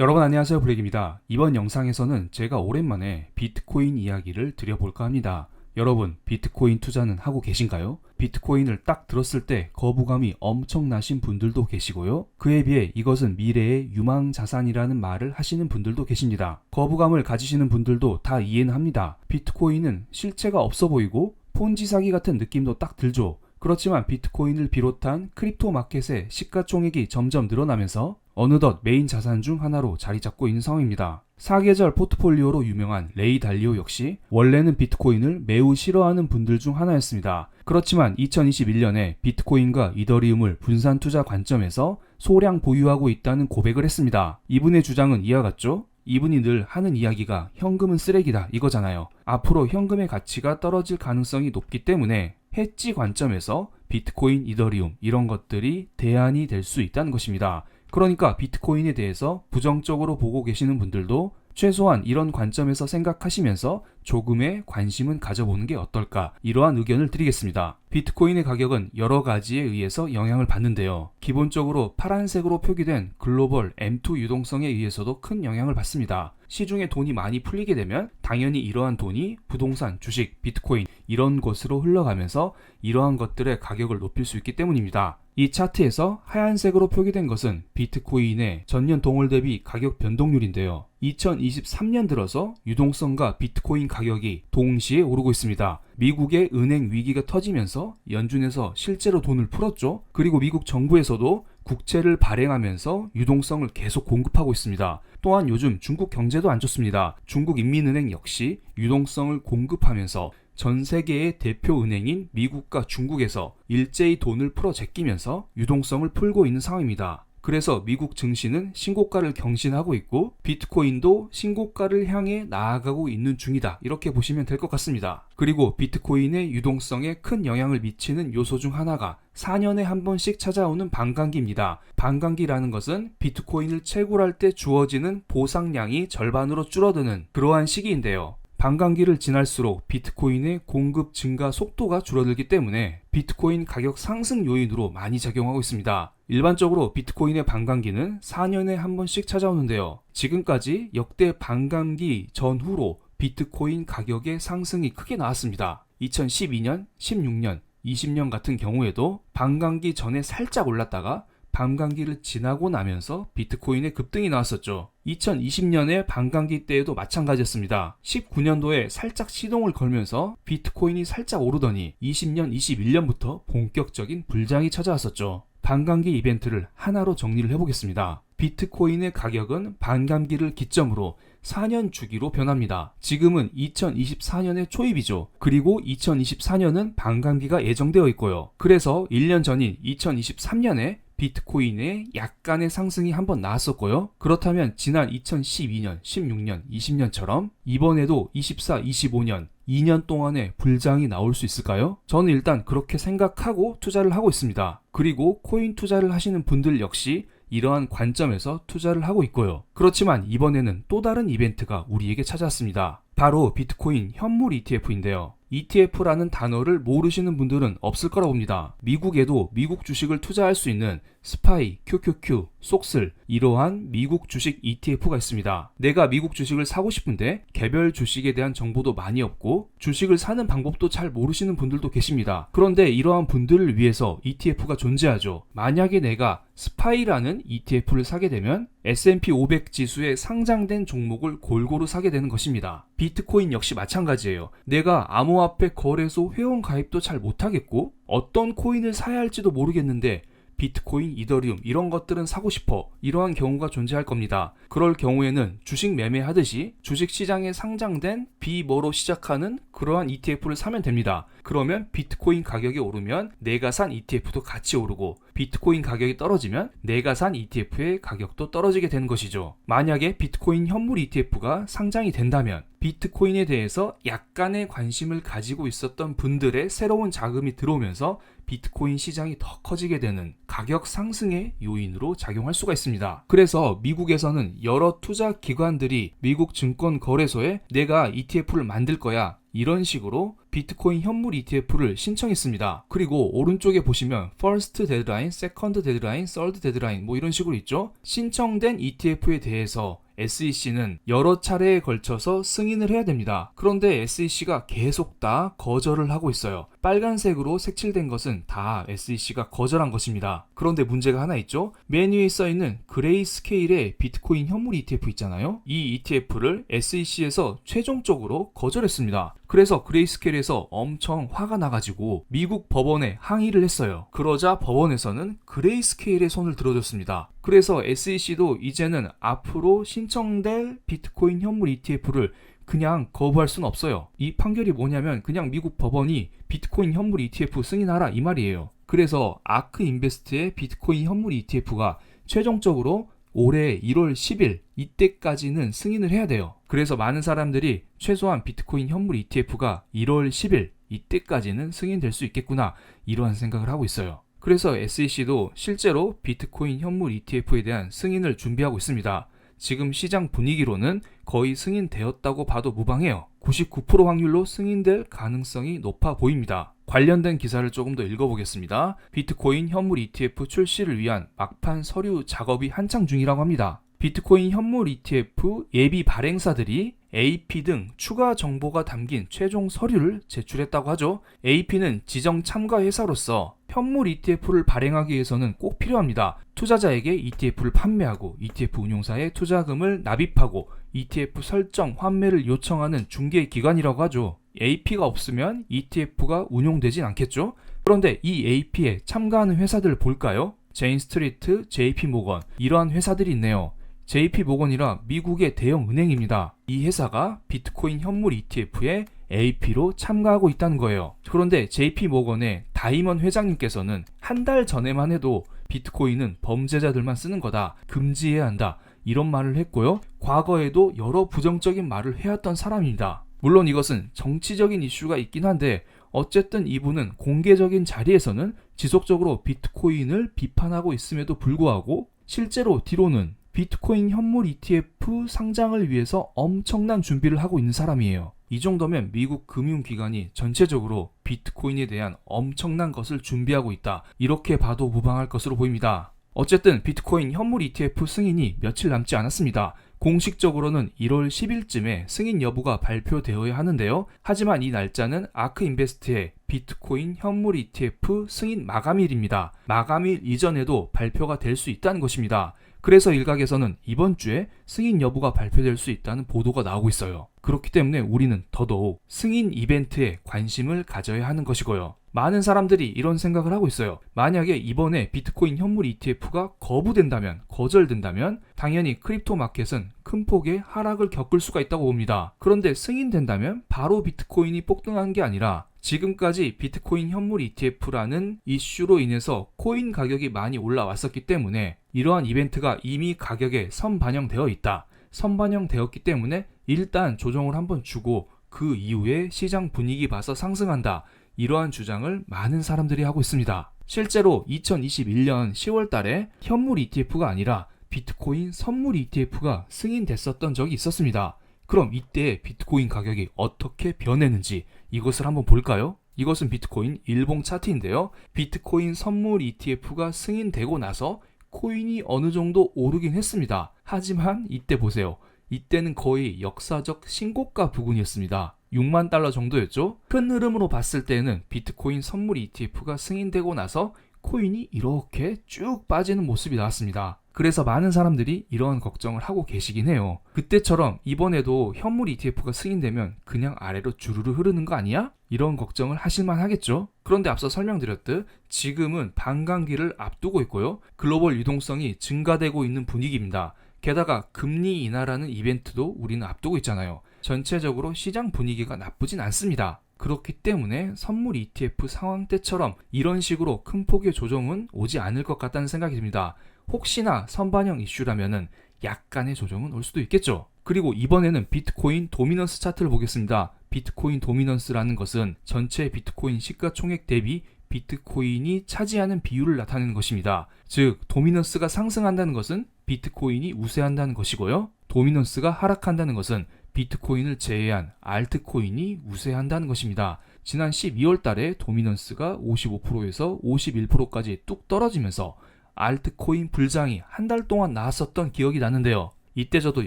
여러분 안녕하세요 블랙입니다. 이번 영상에서는 제가 오랜만에 비트코인 이야기를 드려볼까 합니다. 여러분 비트코인 투자는 하고 계신가요? 비트코인을 딱 들었을 때 거부감이 엄청나신 분들도 계시고요. 그에 비해 이것은 미래의 유망 자산이라는 말을 하시는 분들도 계십니다. 거부감을 가지시는 분들도 다 이해는 합니다. 비트코인은 실체가 없어 보이고 폰지 사기 같은 느낌도 딱 들죠. 그렇지만 비트코인을 비롯한 크립토 마켓의 시가총액이 점점 늘어나면서 어느덧 메인 자산 중 하나로 자리 잡고 있는 상황입니다. 사계절 포트폴리오로 유명한 레이 달리오 역시 원래는 비트코인을 매우 싫어하는 분들 중 하나였습니다. 그렇지만 2021년에 비트코인과 이더리움을 분산 투자 관점에서 소량 보유하고 있다는 고백을 했습니다. 이분의 주장은 이와 같죠? 이분이 늘 하는 이야기가 현금은 쓰레기다 이거잖아요. 앞으로 현금의 가치가 떨어질 가능성이 높기 때문에 해지 관점에서 비트코인, 이더리움 이런 것들이 대안이 될 수 있다는 것입니다. 그러니까 비트코인에 대해서 부정적으로 보고 계시는 분들도 최소한 이런 관점에서 생각하시면서 조금의 관심은 가져보는 게 어떨까 이러한 의견을 드리겠습니다. 비트코인의 가격은 여러 가지에 의해서 영향을 받는데요. 기본적으로 파란색으로 표기된 글로벌 M2 유동성에 의해서도 큰 영향을 받습니다. 시중에 돈이 많이 풀리게 되면 당연히 이러한 돈이 부동산, 주식, 비트코인 이런 곳으로 흘러가면서 이러한 것들의 가격을 높일 수 있기 때문입니다. 이 차트에서 하얀색으로 표기된 것은 비트코인의 전년 동월 대비 가격 변동률인데요. 2023년 들어서 유동성과 비트코인 가격이 동시에 오르고 있습니다. 미국의 은행 위기가 터지면서 연준에서 실제로 돈을 풀었죠. 그리고 미국 정부에서도 국채를 발행하면서 유동성을 계속 공급하고 있습니다. 또한 요즘 중국 경제도 안 좋습니다. 중국 인민은행 역시 유동성을 공급하면서 전 세계의 대표 은행인 미국과 중국에서 일제히 돈을 풀어 제끼면서 유동성을 풀고 있는 상황입니다. 그래서 미국 증시는 신고가를 경신하고 있고 비트코인도 신고가를 향해 나아가고 있는 중이다. 이렇게 보시면 될 것 같습니다. 그리고 비트코인의 유동성에 큰 영향을 미치는 요소 중 하나가 4년에 한 번씩 찾아오는 반감기입니다. 반감기라는 것은 비트코인을 채굴할 때 주어지는 보상량이 절반으로 줄어드는 그러한 시기인데요. 반감기를 지날수록 비트코인의 공급 증가 속도가 줄어들기 때문에 비트코인 가격 상승 요인으로 많이 작용하고 있습니다. 일반적으로 비트코인의 반감기는 4년에 한 번씩 찾아오는데요. 지금까지 역대 반감기 전후로 비트코인 가격의 상승이 크게 나왔습니다. 2012년, 16년, 20년 같은 경우에도 반감기 전에 살짝 올랐다가 반감기를 지나고 나면서 비트코인의 급등이 나왔었죠. 2020년의 반감기 때에도 마찬가지였습니다. 19년도에 살짝 시동을 걸면서 비트코인이 살짝 오르더니 20년, 21년부터 본격적인 불장이 찾아왔었죠. 반감기 이벤트를 하나로 정리를 해보겠습니다. 비트코인의 가격은 반감기를 기점으로 4년 주기로 변합니다. 지금은 2024년의 초입이죠. 그리고 2024년은 반감기가 예정되어 있고요. 그래서 1년 전인 2023년에 비트코인의 약간의 상승이 한번 나왔었고요. 그렇다면 지난 2012년, 16년, 20년처럼 이번에도 24, 25년 2년 동안의 불장이 나올 수 있을까요? 저는 일단 그렇게 생각하고 투자를 하고 있습니다. 그리고 코인 투자를 하시는 분들 역시 이러한 관점에서 투자를 하고 있고요. 그렇지만 이번에는 또 다른 이벤트가 우리에게 찾아왔습니다. 바로 비트코인 현물 ETF인데요. ETF라는 단어를 모르시는 분들은 없을 거라고 봅니다. 미국에도 미국 주식을 투자할 수 있는 스파이, QQQ, 속슬 이러한 미국 주식 ETF가 있습니다. 내가 미국 주식을 사고 싶은데 개별 주식에 대한 정보도 많이 없고 주식을 사는 방법도 잘 모르시는 분들도 계십니다. 그런데 이러한 분들을 위해서 ETF가 존재하죠. 만약에 내가 스파이라는 ETF를 사게 되면 S&P 500 지수에 상장된 종목을 골고루 사게 되는 것입니다. 비트코인 역시 마찬가지예요. 내가 암호화폐 거래소 회원 가입도 잘 못하겠고 어떤 코인을 사야 할지도 모르겠는데 비트코인, 이더리움 이런 것들은 사고 싶어. 이러한 경우가 존재할 겁니다. 그럴 경우에는 주식 매매하듯이 주식 시장에 상장된 비머로 시작하는 그러한 ETF를 사면 됩니다. 그러면 비트코인 가격이 오르면 내가 산 ETF도 같이 오르고 비트코인 가격이 떨어지면 내가 산 ETF의 가격도 떨어지게 되는 것이죠. 만약에 비트코인 현물 ETF가 상장이 된다면 비트코인에 대해서 약간의 관심을 가지고 있었던 분들의 새로운 자금이 들어오면서 비트코인 시장이 더 커지게 되는 가격 상승의 요인으로 작용할 수가 있습니다. 그래서 미국에서는 여러 투자 기관들이 미국 증권 거래소에 내가 ETF를 만들 거야. 이런 식으로 비트코인 현물 ETF를 신청했습니다. 그리고 오른쪽에 보시면 first deadline, second deadline, third deadline 뭐 이런 식으로 있죠. 신청된 ETF에 대해서 SEC는 여러 차례에 걸쳐서 승인을 해야 됩니다. 그런데 SEC가 계속 다 거절을 하고 있어요. 빨간색으로 색칠된 것은 다 SEC가 거절한 것입니다. 그런데 문제가 하나 있죠. 메뉴에 써 있는 그레이 스케일의 비트코인 현물 ETF 있잖아요. 이 ETF를 SEC에서 최종적으로 거절했습니다. 그래서 그레이스케일에서 엄청 화가 나가지고 미국 법원에 항의를 했어요. 그러자 법원에서는 그레이스케일의 손을 들어줬습니다. 그래서 SEC도 이제는 앞으로 신청될 비트코인 현물 ETF를 그냥 거부할 수는 없어요. 이 판결이 뭐냐면 그냥 미국 법원이 비트코인 현물 ETF 승인하라 이 말이에요. 그래서 아크 인베스트의 비트코인 현물 ETF가 최종적으로 올해 1월 10일 이때까지는 승인을 해야 돼요. 그래서 많은 사람들이 최소한 비트코인 현물 ETF가 1월 10일 이때까지는 승인될 수 있겠구나 이러한 생각을 하고 있어요. 그래서 SEC도 실제로 비트코인 현물 ETF에 대한 승인을 준비하고 있습니다. 지금 시장 분위기로는 거의 승인되었다고 봐도 무방해요. 99% 확률로 승인될 가능성이 높아 보입니다. 관련된 기사를 조금 더 읽어보겠습니다. 비트코인 현물 ETF 출시를 위한 막판 서류 작업이 한창 중이라고 합니다. 비트코인 현물 ETF 예비 발행사들이 AP 등 추가 정보가 담긴 최종 서류를 제출했다고 하죠. AP는 지정 참가 회사로서 현물 ETF를 발행하기 위해서는 꼭 필요합니다. 투자자에게 ETF를 판매하고 ETF 운용사에 투자금을 납입하고 ETF 설정 환매를 요청하는 중개 기관이라고 하죠. AP가 없으면 ETF가 운용되진 않겠죠? 그런데 이 AP에 참가하는 회사들을 볼까요? 제인 스트리트, JP 모건 이러한 회사들이 있네요. JP 모건이라 미국의 대형 은행입니다. 이 회사가 비트코인 현물 ETF에 AP로 참가하고 있다는 거예요. 그런데 JP 모건의 다이먼 회장님께서는 한 달 전에만 해도 비트코인은 범죄자들만 쓰는 거다. 금지해야 한다. 이런 말을 했고요. 과거에도 여러 부정적인 말을 해왔던 사람입니다. 물론 이것은 정치적인 이슈가 있긴 한데 어쨌든 이분은 공개적인 자리에서는 지속적으로 비트코인을 비판하고 있음에도 불구하고 실제로 뒤로는 비트코인 현물 ETF 상장을 위해서 엄청난 준비를 하고 있는 사람이에요. 이 정도면 미국 금융기관이 전체적으로 비트코인에 대한 엄청난 것을 준비하고 있다. 이렇게 봐도 무방할 것으로 보입니다. 어쨌든 비트코인 현물 ETF 승인이 며칠 남지 않았습니다. 공식적으로는 1월 10일쯤에 승인 여부가 발표되어야 하는데요. 하지만 이 날짜는 아크 인베스트의 비트코인 현물 ETF 승인 마감일입니다. 마감일 이전에도 발표가 될 수 있다는 것입니다. 그래서 일각에서는 이번 주에 승인 여부가 발표될 수 있다는 보도가 나오고 있어요. 그렇기 때문에 우리는 더더욱 승인 이벤트에 관심을 가져야 하는 것이고요. 많은 사람들이 이런 생각을 하고 있어요. 만약에 이번에 비트코인 현물 ETF가 거부된다면, 거절된다면, 당연히 크립토 마켓은 큰 폭의 하락을 겪을 수가 있다고 봅니다. 그런데 승인된다면 바로 비트코인이 폭등한 게 아니라 지금까지 비트코인 현물 ETF라는 이슈로 인해서 코인 가격이 많이 올라왔었기 때문에 이러한 이벤트가 이미 가격에 선반영되어 있다. 선반영되었기 때문에 일단 조정을 한번 주고 그 이후에 시장 분위기 봐서 상승한다. 이러한 주장을 많은 사람들이 하고 있습니다. 실제로 2021년 10월 달에 현물 ETF가 아니라 비트코인 선물 ETF가 승인됐었던 적이 있었습니다. 그럼 이때 비트코인 가격이 어떻게 변했는지 이것을 한번 볼까요? 이것은 비트코인 일봉 차트인데요. 비트코인 선물 ETF가 승인되고 나서 코인이 어느 정도 오르긴 했습니다. 하지만 이때 보세요. 이때는 거의 역사적 신고가 부근이었습니다. 6만 달러 정도였죠? 큰 흐름으로 봤을 때는 비트코인 선물 ETF가 승인되고 나서 코인이 이렇게 쭉 빠지는 모습이 나왔습니다. 그래서 많은 사람들이 이러한 걱정을 하고 계시긴 해요. 그때처럼 이번에도 현물 ETF가 승인되면 그냥 아래로 주르르 흐르는 거 아니야? 이런 걱정을 하실만 하겠죠? 그런데 앞서 설명드렸듯 지금은 반감기를 앞두고 있고요. 글로벌 유동성이 증가되고 있는 분위기입니다. 게다가 금리 인하라는 이벤트도 우리는 앞두고 있잖아요. 전체적으로 시장 분위기가 나쁘진 않습니다. 그렇기 때문에 선물 ETF 상황 때처럼 이런 식으로 큰 폭의 조정은 오지 않을 것 같다는 생각이 듭니다. 혹시나 선반영 이슈라면은 약간의 조정은 올 수도 있겠죠. 그리고 이번에는 비트코인 도미넌스 차트를 보겠습니다. 비트코인 도미넌스라는 것은 전체 비트코인 시가총액 대비 비트코인이 차지하는 비율을 나타내는 것입니다. 즉, 도미넌스가 상승한다는 것은 비트코인이 우세한다는 것이고요. 도미넌스가 하락한다는 것은 비트코인을 제외한 알트코인이 우세한다는 것입니다. 지난 12월 달에 도미넌스가 55%에서 51%까지 뚝 떨어지면서 알트코인 불장이 한 달 동안 나왔었던 기억이 나는데요. 이때 저도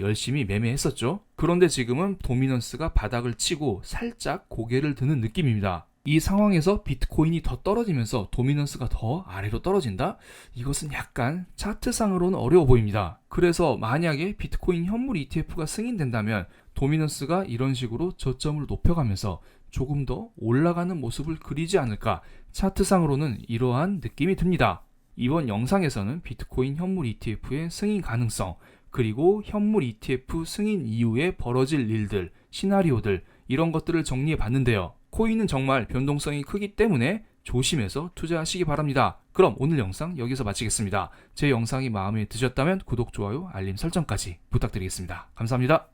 열심히 매매했었죠. 그런데 지금은 도미넌스가 바닥을 치고 살짝 고개를 드는 느낌입니다. 이 상황에서 비트코인이 더 떨어지면서 도미넌스가 더 아래로 떨어진다? 이것은 약간 차트상으로는 어려워 보입니다. 그래서 만약에 비트코인 현물 ETF가 승인된다면 도미넌스가 이런 식으로 저점을 높여가면서 조금 더 올라가는 모습을 그리지 않을까 차트상으로는 이러한 느낌이 듭니다. 이번 영상에서는 비트코인 현물 ETF의 승인 가능성, 그리고 현물 ETF 승인 이후에 벌어질 일들, 시나리오들, 이런 것들을 정리해 봤는데요. 코인은 정말 변동성이 크기 때문에 조심해서 투자하시기 바랍니다. 그럼 오늘 영상 여기서 마치겠습니다. 제 영상이 마음에 드셨다면 구독, 좋아요, 알림 설정까지 부탁드리겠습니다. 감사합니다.